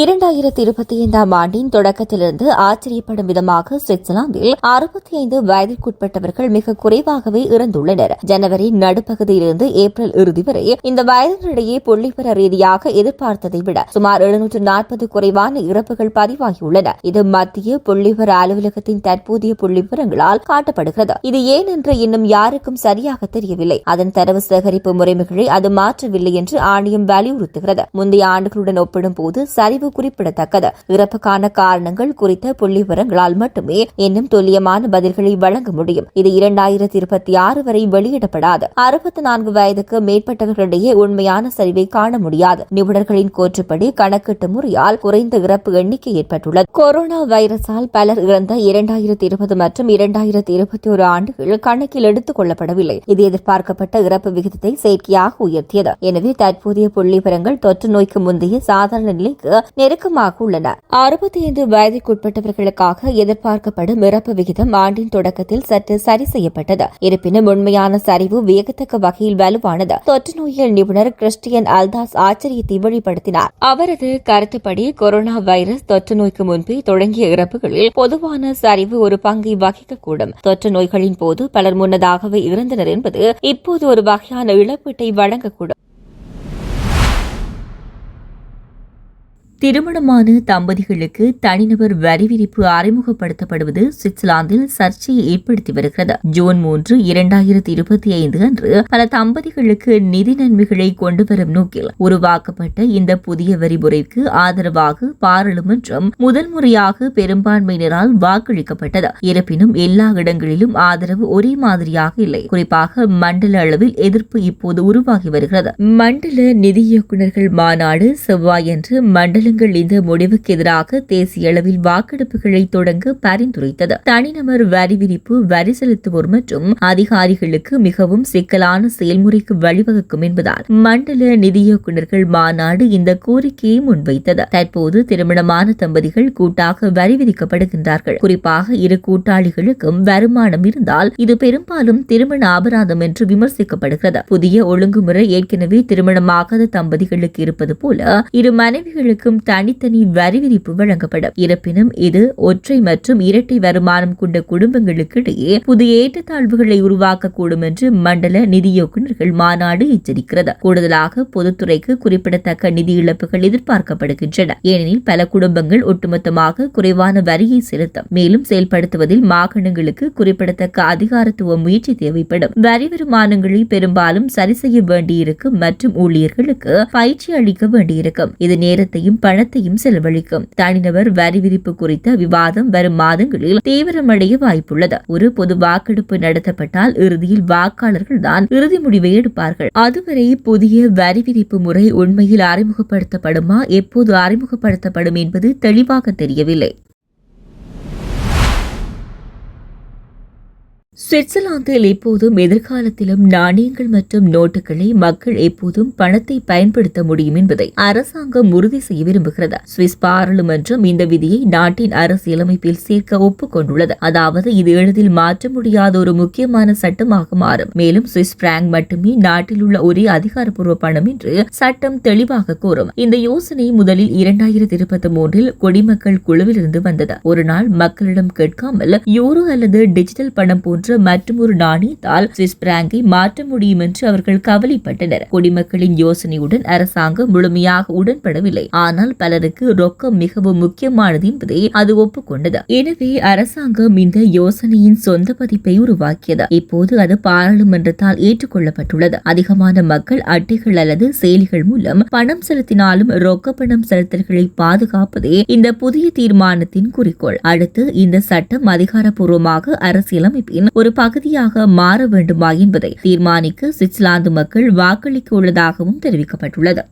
இரண்டாயிரத்தி இருபத்தி ஐந்தாம் ஆண்டின் தொடக்கத்திலிருந்து ஆச்சரியப்படும் விதமாக சுவிட்சர்லாந்தில் அறுபத்தி ஐந்து வயதிற்குட்பட்டவர்கள் மிக குறைவாகவே இறந்துள்ளனர். ஜனவரி நடுப்பகுதியிலிருந்து ஏப்ரல் இறுதி வரை இந்த வயதினரிடையே புள்ளிவர ரீதியாக எதிர்பார்த்ததை விட சுமார் எழுநூற்று நாற்பது குறைவான இறப்புகள் பதிவாகியுள்ளன. இது மத்திய புள்ளிவர அலுவலகத்தின் தற்போதைய புள்ளிவிவரங்களால் காட்டப்படுகிறது. இது ஏன் என்று இன்னும் யாருக்கும் சரியாக தெரியவில்லை. அதன் தரவு சேகரிப்பு முறைமைகளை அது மாற்றவில்லை என்று ஆணையம் வலியுறுத்துகிறது. முந்தைய ஆண்டுகளுடன் ஒப்பிடும்போது சரிவு குறிப்பிடத்தக்கது. இறப்புக்கான காரணங்கள் குறித்த புள்ளிவிவரங்களால் மட்டுமே இன்னும் துல்லியமான பதில்களை வழங்க முடியும். இது இரண்டாயிரத்தி இருபத்தி ஆறு வரை வெளியிடப்படாது. அறுபத்தி நான்கு வயதுக்கு மேற்பட்டவர்களிடையே உண்மையான சரிவை காண முடியாது. நிபுணர்களின் கூற்றுப்படி கணக்கீட்டு முறையால் குறைந்த இறப்பு எண்ணிக்கை ஏற்பட்டுள்ளது. கொரோனா வைரஸால் பலர் இறந்த இரண்டாயிரத்தி இருபது மற்றும் இரண்டாயிரத்தி இருபத்தி ஒரு ஆண்டுகள் கணக்கில் எடுத்துக் கொள்ளப்படவில்லை. இது எதிர்பார்க்கப்பட்ட இறப்பு விகிதத்தை செயற்கையாக உயர்த்தியது. எனவே தற்போதைய புள்ளிவிவரங்கள் தொற்று நோய்க்கு முந்தைய சாதாரண நிலைக்கு நெருக்கமாக உள்ளன அறுபத்தி ஐந்து வயதுக்குட்பட்டவர்களுக்காக எதிர்பார்க்கப்படும் இறப்பு விகிதம் ஆண்டின் தொடக்கத்தில் சற்று சரி செய்யப்பட்டது. இருப்பினும் உண்மையான சரிவு வியக்கத்தக்க வகையில் வலுவானது. தொற்று நோயியல் நிபுணர் கிறிஸ்டியன் அல்தாஸ் ஆச்சரியத்தை வெளிப்படுத்தினார். அவரது கருத்துப்படி கொரோனா வைரஸ் தொற்று நோய்க்கு முன்பே தொடங்கிய இறப்புகளில் பொதுவான சரிவு ஒரு பங்கை வகிக்கக்கூடும். தொற்று நோய்களின் போது பலர் முன்னதாகவே இறந்தனர் என்பது இப்போது ஒரு வகையான இழப்பீட்டை வழங்கக்கூடும். திருமணமான தம்பதிகளுக்கு தனிநபர் வரி விதிப்பு அறிமுகப்படுத்தப்படுவது சுவிட்சர்லாந்தில் சர்ச்சையை ஏற்படுத்தி வருகிறது. ஜூன் மூன்று இரண்டாயிரத்தி இருபத்தி ஐந்து அன்று பல தம்பதிகளுக்கு நிதி நன்மைகளை கொண்டுவரும் நோக்கில் உருவாக்கப்பட்ட இந்த புதிய வரி முறைக்கு ஆதரவாக பாராளுமன்றம் முதல் முறையாக பெரும்பான்மையினரால் வாக்களிக்கப்பட்டது. இருப்பினும் எல்லா இடங்களிலும் ஆதரவு ஒரே மாதிரியாக இல்லை. குறிப்பாக மண்டல அளவில் எதிர்ப்பு இப்போது உருவாகி வருகிறது. மண்டல நிதி இயக்குநர்கள் மாநாடு செவ்வாயன்று மாநிலங்கள் இந்த முடிவுக்கு எதிராக தேசிய அளவில் வாக்கெடுப்புகளை தொடங்க பரிந்துரைத்தது. தனிநபர் வரி விதிப்பு வரி செலுத்துவோர் மற்றும் அதிகாரிகளுக்கு மிகவும் சிக்கலான செயல்முறைக்கு வழிவகுக்கும் என்பதால் மண்டல நிதி இயக்குநர்கள் மாநாடு இந்த கோரிக்கையை முன்வைத்தது. தற்போது திருமணமான தம்பதிகள் கூட்டாக வரி விதிக்கப்படுகின்றார்கள். குறிப்பாக இரு கூட்டாளிகளுக்கும் வருமானம் இருந்தால் இது பெரும்பாலும் திருமண அபராதம் என்று விமர்சிக்கப்படுகிறது. புதிய ஒழுங்குமுறை ஏற்கனவே திருமணமாகாத தம்பதிகளுக்கு இருப்பது போல இரு மனைவிகளுக்கும் தனித்தனி வரி விதிப்பு வழங்கப்படும். இருப்பினும் இது ஒற்றை மற்றும் இரட்டை வருமானம் கொண்ட குடும்பங்களுக்கு இடையே புதிய ஏற்றத்தாழ்வுகளை உருவாக்கக்கூடும் என்று மண்டல நிதி இயக்குநர்கள் மாநாடு எச்சரிக்கிறது. கூடுதலாக பொதுத்துறைக்கு குறிப்பிடத்தக்க நிதி இழப்புகள் எதிர்பார்க்கப்படுகின்றன. ஏனெனில் பல குடும்பங்கள் ஒட்டுமொத்தமாக குறைவான வரியை செலுத்தும். மேலும் செயல்படுத்துவதில் மாகாணங்களுக்கு குறிப்பிடத்தக்க அதிகாரத்துவ முயற்சி தேவைப்படும். வரி வருமானங்களை பெரும்பாலும் சரி செய்ய வேண்டியிருக்கும் மற்றும் ஊழியர்களுக்கு பயிற்சி அளிக்க வேண்டியிருக்கும். இது நேரத்தையும் பணத்தையும் செலவழிக்கும். தனிநபர் வரி விதிப்பு குறித்த விவாதம் வரும் மாதங்களில் தீவிரமடைய வாய்ப்புள்ளது. ஒரு பொது வாக்கெடுப்பு நடத்தப்பட்டால் இறுதியில் வாக்காளர்கள் தான் இறுதி முடிவை எடுப்பார்கள். அதுவரை புதிய வரி விதிப்பு முறை உண்மையில் அறிமுகப்படுத்தப்படுமா எப்போது அறிமுகப்படுத்தப்படும் என்பது தெளிவாக தெரியவில்லை. சுவிட்சர்லாந்தில் எப்போதும் எதிர்காலத்திலும் நாணயங்கள் மற்றும் நோட்டுகளை மக்கள் எப்போதும் பணத்தை பயன்படுத்த முடியும் என்பதை அரசாங்கம் உறுதி செய்ய விரும்புகிறது? சுவிஸ் பாராளுமன்றம் இந்த விதியை நாட்டின் அரசியலமைப்பில் சேர்க்க ஒப்புக்கொண்டுள்ளது. அதாவது இது எளிதில் மாற்ற முடியாத ஒரு முக்கியமான சட்டமாக மாறும். மேலும் சுவிஸ் பிராங்க் மட்டுமே நாட்டில் உள்ள ஒரே அதிகாரப்பூர்வ பணம் என்று சட்டம் தெளிவாக கூறும். இந்த யோசனை முதலில் இரண்டாயிரத்தி இருபத்தி மூன்றில் குடிமக்கள் குழுவிலிருந்து வந்தது. ஒரு நாள் மக்களிடம் கேட்காமல் யூரோ அல்லது டிஜிட்டல் பணம் போன்ற மற்றொரு நாணயத்தால் சுவிஸ் பிராங்கை மாற்ற முடியும் என்று அவர்கள் கவலைப்பட்டனர். குடிமக்களின் யோசனையுடன் அரசாங்கம் முழுமையாக உடன்படவில்லை. ஆனால் பலருக்கு ரொக்கம் மிகவும் முக்கியமானது என்பதை அது ஒப்புக்கொண்டது. எனவே அரசாங்கம் இந்த யோசனையின் சொந்த பதிப்பை உருவாக்கியது. இப்போது அது பாராளுமன்றத்தால் ஏற்றுக்கொள்ளப்பட்டுள்ளது. அதிகமான மக்கள் அட்டைகள் அல்லது செயலிகள் மூலம் பணம் செலுத்தினாலும் ரொக்க பணம் செலுத்தல்களை பாதுகாப்பதே இந்த புதிய தீர்மானத்தின் குறிக்கோள். அடுத்து இந்த சட்டம் அதிகாரப்பூர்வமாக அரசியலமைப்பின் ஒரு பகுதியாக மாற வேண்டுமா என்பதை தீர்மானிக்க சுவிட்சர்லாந்து மக்கள் வாக்களிக்க உள்ளதாகவும் தெரிவிக்கப்பட்டுள்ளது.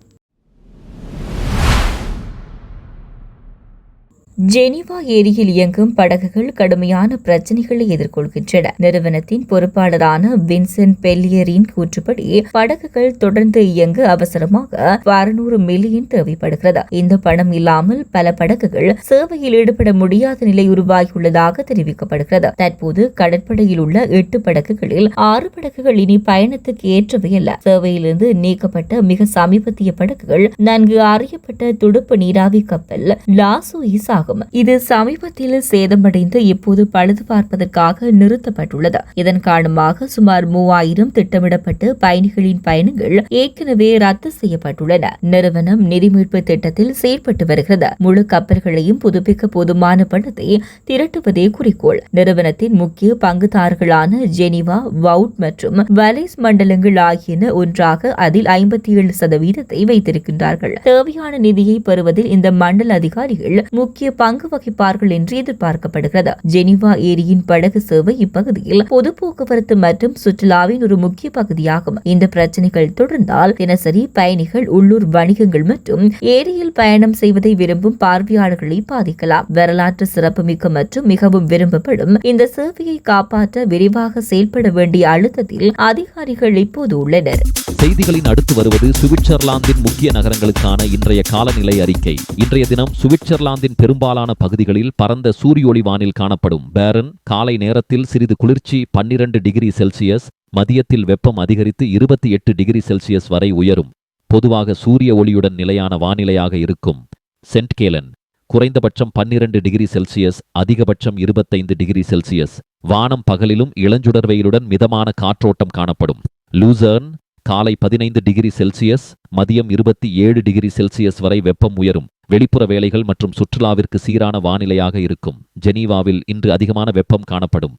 ஜெனிவா ஏரியில் இயங்கும் படகுகள் கடுமையான பிரச்சனைகளை எதிர்கொள்கின்றன. நிறுவனத்தின் பொறுப்பாளரான வின்சென்ட் பெல்லியரின் கூற்றுப்படி படகுகள் தொடர்ந்து இயங்க அவசரமாக அறுநூறு மில்லியன் தேவைப்படுகிறது. இந்த பணம் இல்லாமல் பல படகுகள் சேவையில் ஈடுபட முடியாத நிலை உருவாகியுள்ளதாக தெரிவிக்கப்படுகிறது. தற்போது கடற்படையில் உள்ள எட்டு படகுகளில் ஆறு படகுகள் இனி பயணத்துக்கு ஏற்றவை அல்ல. சேவையிலிருந்து நீக்கப்பட்ட மிக சமீபத்திய படகுகள் நன்கு அறியப்பட்ட துடுப்பு நீராவி கப்பல் லாசோயிஸ் ஆகும். இது சமீபத்தில் சேதமடைந்து இப்போது பழுது பார்ப்பதற்காக நிறுத்தப்பட்டுள்ளது. இதன் காரணமாக சுமார் மூவாயிரம் திட்டமிடப்பட்டு பயணிகளின் பயணங்கள் ஏற்கனவே ரத்து செய்யப்பட்டுள்ளன. நிறுவனம் நிதி மீட்பு திட்டத்தில் செயற்பட்டு வருகிறது. முழு கப்பல்களையும் புதுப்பிக்க போதுமான பணத்தை திரட்டுவதே குறிக்கோள். நிறுவனத்தின் முக்கிய பங்குதாரர்களான ஜெனிவா வவுட் மற்றும் வலைஸ் மண்டலங்கள் ஆகியன ஒன்றாக அதில் ஐம்பத்தி ஏழு சதவீதத்தை வைத்திருக்கின்றார்கள். தேவையான நிதியை பெறுவதில் இந்த மண்டல அதிகாரிகள் முக்கிய பங்கு வகிப்பார்கள் என்று எதிர்பார்க்கப்படுகிறது. ஜெனிவா ஏரியின் படகு சேவை இப்பகுதியில் பொது போக்குவரத்து மற்றும் சுற்றுலாவின் ஒரு முக்கிய பகுதியாகும். இந்த பிரச்சனைகள் தொடர்ந்தால் தினசரி பயணிகள் உள்ளூர் வணிகங்கள் மற்றும் ஏரியில் பயணம் செய்வதை விரும்பும் பார்வையாளர்களை பாதிக்கலாம். வரலாற்று சிறப்புமிக்க மற்றும் மிகவும் விரும்பப்படும் இந்த சேவையை காப்பாற்ற விரிவாக செயல்பட வேண்டிய அழுத்தத்தில் அதிகாரிகள் இப்போது உள்ளனர். செய்திகளின் அடுத்து வருவது சுவிட்சர்லாந்தின் முக்கிய நகரங்களுக்கான இன்றைய காலநிலை அறிக்கை. இன்றைய தினம் சுவிட்சர்லாந்தின் பெரும்பாலான பகுதிகளில் பரந்த சூரிய ஒளி வானில் காணப்படும். பேரன் காலை நேரத்தில் சிறிது குளிர்ச்சி பன்னிரண்டு டிகிரி செல்சியஸ் மதியத்தில் வெப்பம் அதிகரித்து இருபத்தி எட்டு டிகிரி செல்சியஸ் வரை உயரும். பொதுவாக சூரிய ஒளியுடன் நிலையான வானிலையாக இருக்கும். சென்ட் கேலன் குறைந்தபட்சம் பன்னிரண்டு டிகிரி செல்சியஸ் அதிகபட்சம் இருபத்தைந்து டிகிரி செல்சியஸ். வானம் பகலிலும் இளஞ்சுடர் வெயிலுடன் மிதமான காற்றோட்டம் காணப்படும். லூசர்ன் காலை பதினைந்து டிகிரி செல்சியஸ் மதியம் இருபத்தி ஏழு டிகிரி செல்சியஸ் வரை வெப்பம் உயரும். வெளிப்புற வேலைகள் மற்றும் சுற்றுலாவிற்கு சீரான வானிலையாக இருக்கும். ஜெனீவாவில் இன்று அதிகமான வெப்பம் காணப்படும்.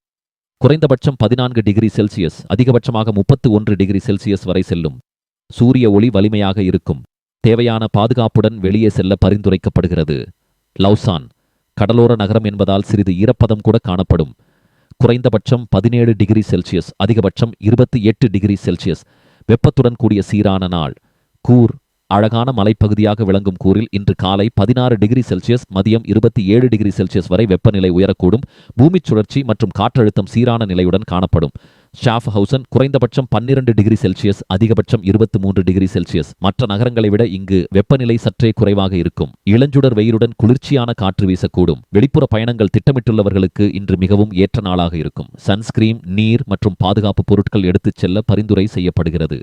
குறைந்தபட்சம் பதினான்கு டிகிரி செல்சியஸ் அதிகபட்சமாக முப்பத்து ஒன்று டிகிரி செல்சியஸ் வரை செல்லும். சூரிய ஒளி வலிமையாக இருக்கும். தேவையான பாதுகாப்புடன் வெளியே செல்ல பரிந்துரைக்கப்படுகிறது. லவ்சான் கடலோர நகரம் என்பதால் சிறிது ஈரப்பதம் கூட காணப்படும். குறைந்தபட்சம் பதினேழு டிகிரி செல்சியஸ் அதிகபட்சம் இருபத்தி எட்டு டிகிரி செல்சியஸ். வெப்பத்துடன் கூடிய சீரான நாள். கூர் அழகான மலைப்பகுதியாக விளங்கும் கூறில் இன்று காலை பதினாறு டிகிரி செல்சியஸ் மதியம் இருபத்தி ஏழு டிகிரி செல்சியஸ் வரை வெப்பநிலை உயரக்கூடும். பூமிச் சுழற்சி மற்றும் காற்றழுத்தம் சீரான நிலையுடன் காணப்படும். ஷாஃப் ஹவுசன் குறைந்தபட்சம் பன்னிரண்டு டிகிரி செல்சியஸ் அதிகபட்சம் இருபத்தி மூன்று டிகிரி செல்சியஸ். மற்ற நகரங்களை விட இங்கு வெப்பநிலை சற்றே குறைவாக இருக்கும். இளஞ்சுடர் வெயிலுடன் குளிர்ச்சியான காற்று வீசக்கூடும். வெளிப்புற பயணங்கள் திட்டமிட்டுள்ளவர்களுக்கு இன்று மிகவும் ஏற்ற நாளாக இருக்கும். சன்ஸ்கிரீம் நீர் மற்றும் பாதுகாப்பு பொருட்கள் எடுத்துச் செல்ல பரிந்துரை செய்யப்படுகிறது.